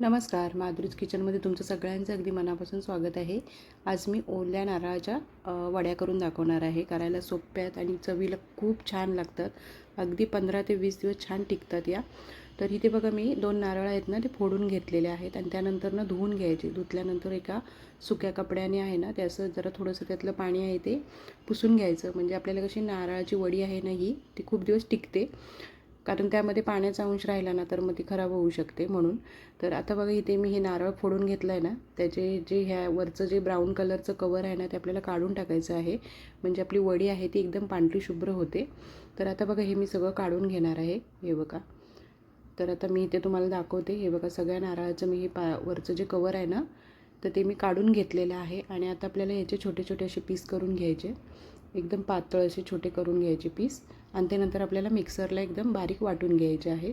नमस्कार माधुरीज किचनमध्ये तुमचं सगळ्यांचं अगदी मनापासून स्वागत आहे. आज मी ओल्या नारळाच्या वड्या करून दाखवणार आहे. करायला सोप्या आहेत आणि चवीला खूप छान लागतात. अगदी पंधरा ते वीस दिवस छान टिकतात या. तर इथे बघा मी दोन नारळ आहेत ना ते फोडून घेतलेले आहेत आणि त्यानंतर ना धुवून घ्यायचे. धुतल्यानंतर एका सुक्या कपड्याने आहे ना त्याचं जरा थोडंसं त्यातलं पाणी आहे ते पुसून घ्यायचं. म्हणजे आपल्याला कशी नारळाची वडी आहे ना ही ती खूप दिवस टिकते. कारण त्यामध्ये पाण्याचा अंश राहिला ना तर मग ती खराब होऊ शकते म्हणून. तर आता बघा इथे मी हे नारळ फोडून घेतलं आहे ना त्याचे जे ह्या वरचं जे ब्राऊन कलरचं कवर आहे ना ते आपल्याला काढून टाकायचं आहे. म्हणजे आपली वडी आहे ती एकदम पांढरी शुभ्र होते. तर आता बघा हे मी सगळं काढून घेणार आहे. हे बघा. तर आता मी इथे तुम्हाला दाखवते. हे बघा सगळ्या नारळाचं मी हे पा वरचं जे कवर आहे ना तर ते मी काढून घेतलेलं आहे. आणि आता आपल्याला ह्याचे छोटे छोटे असे पीस करून घ्यायचे. एकदम पातळ असे छोटे करून घ्यायचे पीस आणि त्यानंतर आपल्याला मिक्सरला एकदम बारीक वाटून घ्यायचे आहे.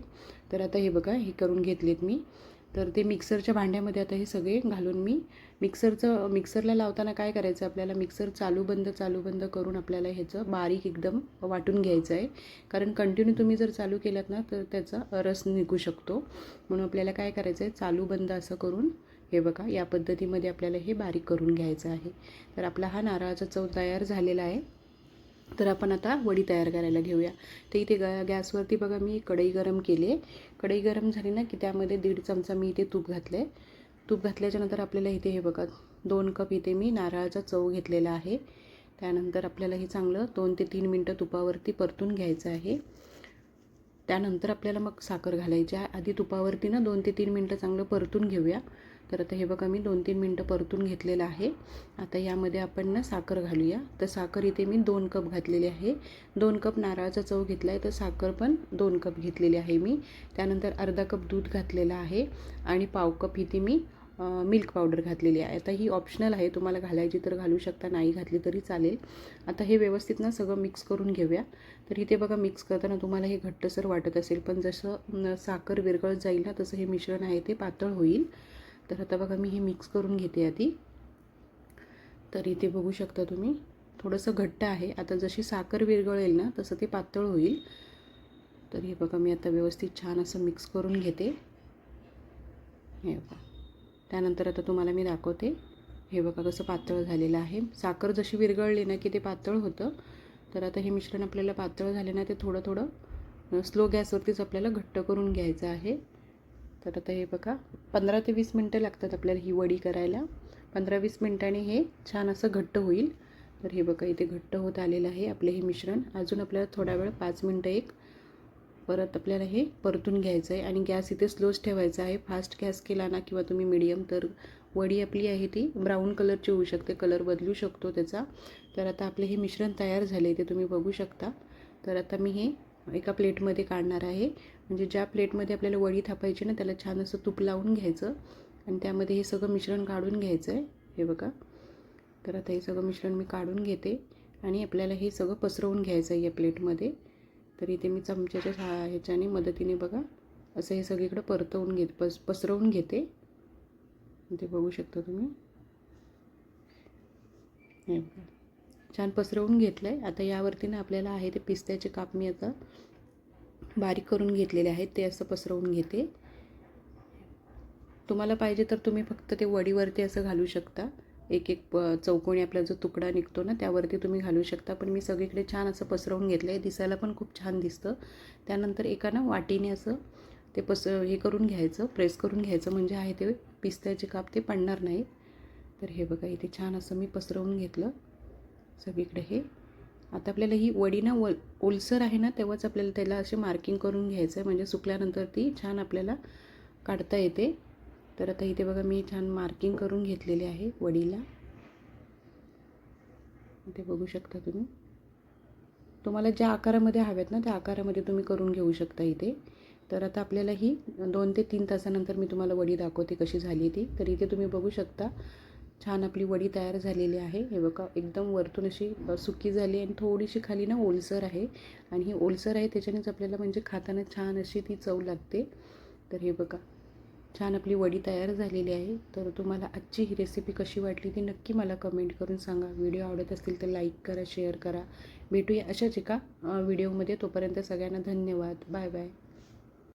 तर आता हे बघा हे करून घेतलेत मी. तर ते मिक्सरच्या भांड्यामध्ये आता हे सगळे घालून मी मिक्सरचं मिक्सरला लावताना काय करायचं आपल्याला? मिक्सर चालू बंद चालू बंद करून आपल्याला ह्याचं बारीक एकदम वाटून घ्यायचं आहे. कारण कंटिन्यू तुम्ही जर चालू केलात ना तर त्याचा रस निघू शकतो. म्हणून आपल्याला काय करायचं आहे? चालू बंद असं करून हे बघा या पद्धतीमध्ये आपल्याला हे बारीक करून घ्यायचं आहे. तर आपला हा नारळाचा चव तयार झालेला आहे. तर आपण आता वडी तयार करायला घेऊया. तर इथे ग गॅसवरती बघा मी कढई गरम केली आहे. कढई गरम झाली ना की त्यामध्ये दीड चमचा मी इथे तूप घातलं आहे तूप घातल्याच्यानंतर आपल्याला इथे हे बघा दोन कप इथे मी नारळाचा चव घेतलेला आहे. त्यानंतर आपल्याला हे चांगलं दोन ते तीन मिनटं तुपावरती परतून घ्यायचं आहे. त्यानंतर आपल्याला मग साखर घालायची आहे. आधी तुपावरती ना दोन ते तीन मिनटं चांगलं परतून घेऊया. तर आता हे बघा मी दोन तीन मिनटं परतून घेतलेलं आहे. आता यामध्ये आपण ना साखर घालूया. तर साखर इथे मी दोन कप घातलेली आहे. दोन कप नारळाचा चव घेतला आहे तर साखर पण दोन कप घेतलेली आहे मी. त्यानंतर अर्धा कप दूध घातलेलं आहे आणि पाव कप इथे मी मिल्क पावडर घातलेली आहे. आता ही ऑप्शनल आहे तुम्हाला घालायची तर घालू शकता नाही घातली तरी चालेल. आता हे व्यवस्थित ना सगळं मिक्स करून घेऊया. तर इथे बघा मिक्स करताना तुम्हाला हे घट्टसर वाटत असेल पण जसं साखर विरघळत जाईल ना तसं हे मिश्रण आहे ते पातळ होईल. तर आता बघा मी हे मिक्स करून घेते आधी. तर इथे बघू शकता तुम्ही थोडंसं घट्ट आहे. आता जशी साखर विरघळेल ना तसं ते पातळ होईल. तर हे बघा मी आता व्यवस्थित छान असं मिक्स करून घेते. हे बघा. त्यानंतर आता तुम्हाला मी दाखवते. हे बघा कसं पातळ झालेलं आहे. साखर जशी विरघळली ना की ते पातळ होतं. तर आता हे मिश्रण आपल्याला पातळ झाले ना ते थोडं थोडं स्लो गॅसवरतीच आपल्याला घट्ट करून घ्यायचं आहे. तर आता हे बघा पंधरा ते वीस मिनटं लागतात आपल्याला ही वडी करायला. पंधरा वीस मिनटाने हे छान असं घट्ट होईल. तर हे बघा इथे घट्ट होत आलेलं आहे आपले हे मिश्रण. अजून आपल्याला थोडा वेळ पाच मिनटं एक. परत आपल्याला हे परतून घ्यायचं आहे आणि गॅस इथे स्लोच ठेवायचा आहे. फास्ट गॅस केला ना किंवा तुम्ही मिडियम तर वडी आपली आहे ती ब्राऊन कलरची होऊ शकते. कलर बदलू शकतो त्याचा. तर आता आपले हे मिश्रण तयार झाले ते तुम्ही बघू शकता. तर आता मी हे एका प्लेटमध्ये काढणार आहे. म्हणजे ज्या प्लेटमध्ये आपल्याला वडी थापायची ना त्याला छान असं तूप लावून घ्यायचं. आणि त्यामध्ये हे सगळं मिश्रण काढून घ्यायचं आहे हे बघा. तर आता हे सगळं मिश्रण मी काढून घेते. आणि आपल्याला हे सगळं पसरवून घ्यायचं आहे या प्लेटमध्ये. तर इथे मी चमच्याच्या सा ह्याच्याने मदतीने बघा असं हे सगळीकडं परतवून घेत पस पसरवून घेते. ते बघू शकता तुम्ही. हे बघा. छान पसरवून घेतलं आहे आता यावरती ना आपल्याला आहे ते पिस्त्याचे काप मी आता बारीक करून घेतलेले आहेत ते असं पसरवून घेते. तुम्हाला पाहिजे तर तुम्ही फक्त ते वडीवरती असं घालू शकता. एक एक प चौकोनी आपला जो तुकडा निघतो ना त्यावरती तुम्ही घालू शकता. पण मी सगळीकडे छान असं पसरवून घेतलं आहे. दिसायला पण खूप छान दिसतं. त्यानंतर एका ना वाटीने असं ते पस हे करून घ्यायचं प्रेस करून घ्यायचं. म्हणजे आहे ते पिस्त्याचे काप ते पडणार नाहीत तर हे बघा इथे छान असं मी पसरवून घेतलं. सगळीकडे हे. आता आपल्याला ही वडी ना वल ओलसर आहे ना तेव्हाच आपल्याला त्याला असे मार्किंग करून घ्यायचं आहे म्हणजे सुकल्यानंतर ती छान आपल्याला काढता येते. तर आता इथे बघा मी छान मार्किंग करून घेतलेली आहे वडीला. इथे बघू शकता तुम्ही. तुम्हाला ज्या आकारामध्ये हव्यात ना त्या आकारामध्ये तुम्ही करून घेऊ शकता इथे. तर आता आपल्याला ही दोन ते तीन तासानंतर मी तुम्हाला वडी दाखवते कशी झाली ती. तर इथे तुम्ही बघू शकता छान आपली वडी तयार झालेली आहे. हे बघा एकदम वरतून अशी सुकी झाली आणि थोडीशी खाली ना ओलसर आहे. आणि ही ओलसर आहे त्याच्यानेच आपल्याला म्हणजे खाताना छान अशी ती चव लागते. तर हे बघा छान आपली वडी तयार झालेली आहे. तर तुम्हाला आजची ही रेसिपी कशी वाटली ती नक्की मला कमेंट करून सांगा. व्हिडिओ आवडत असतील तर लाईक करा शेअर करा. भेटूया अशाच एका व्हिडिओमध्ये तोपर्यंत सगळ्यांना धन्यवाद. Bye bye